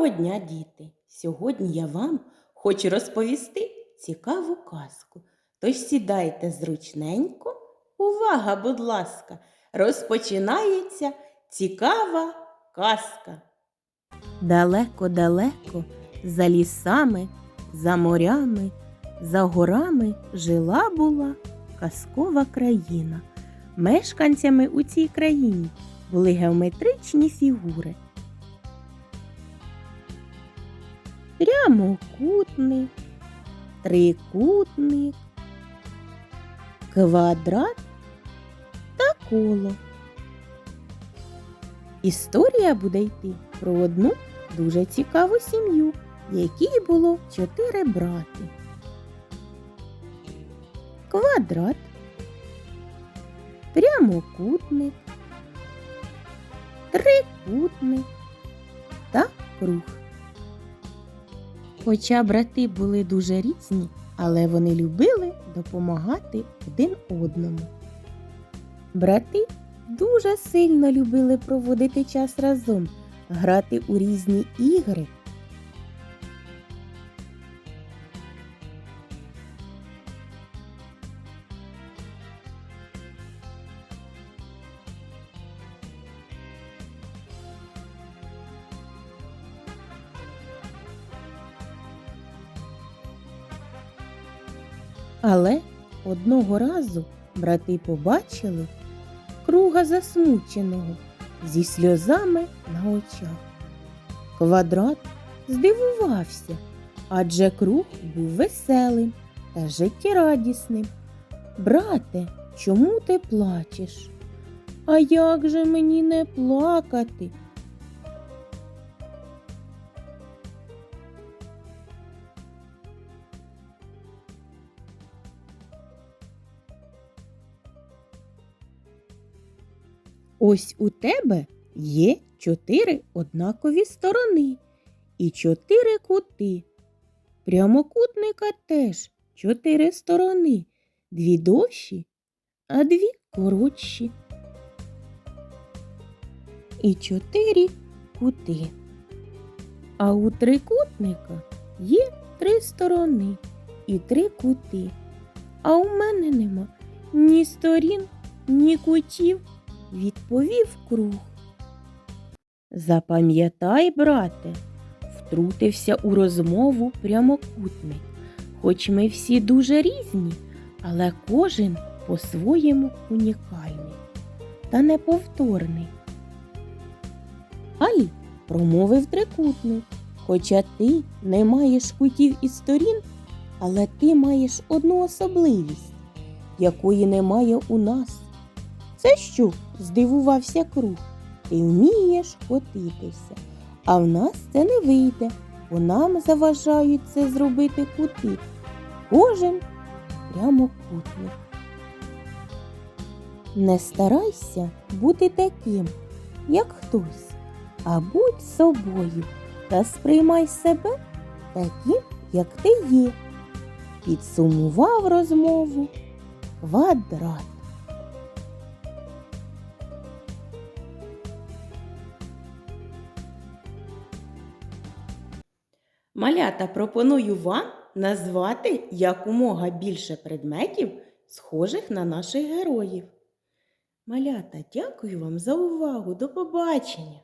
Доброго дня, діти! Сьогодні я вам хочу розповісти цікаву казку. Тож сідайте зручненько. Увага, будь ласка, розпочинається цікава казка. Далеко-далеко, за лісами, за морями, за горами жила була казкова країна. Мешканцями у цій країні були геометричні фігури. Прямокутник, трикутник, квадрат та коло. Історія буде йти про одну дуже цікаву сім'ю, в якій було чотири брати. Квадрат, прямокутник, трикутник та круг. Хоча брати були дуже різні, але вони любили допомагати один одному. Брати дуже сильно любили проводити час разом, грати у різні ігри. Але одного разу брати побачили круга засмученого зі сльозами на очах. Квадрат здивувався, адже круг був веселим та життєрадісним. Брате, чому ти плачеш? А як же мені не плакати? Ось у тебе є чотири однакові сторони і чотири кути. Прямокутника теж чотири сторони, дві довші, а дві коротші. І чотири кути. А у трикутника є три сторони і три кути. А у мене нема ні сторін, ні кутів відповів круг. Запам'ятай, брате, втрутився у розмову прямокутник. Хоч ми всі дуже різні, але кожен по-своєму унікальний та неповторний. Алі промовив трикутник. Хоча ти не маєш кутів і сторін, але ти маєш одну особливість, якої немає у нас. Це що? Здивувався круг. Ти вмієш котитися, а в нас це не вийде, бо нам заважають це зробити кути. Кожен прямокутник. Не старайся бути таким, як хтось, а будь собою та сприймай себе таким, як ти є. Підсумував розмову квадрат. Малята пропоную вам назвати якомога більше предметів, схожих на наших героїв. Малята, дякую вам за увагу. До побачення!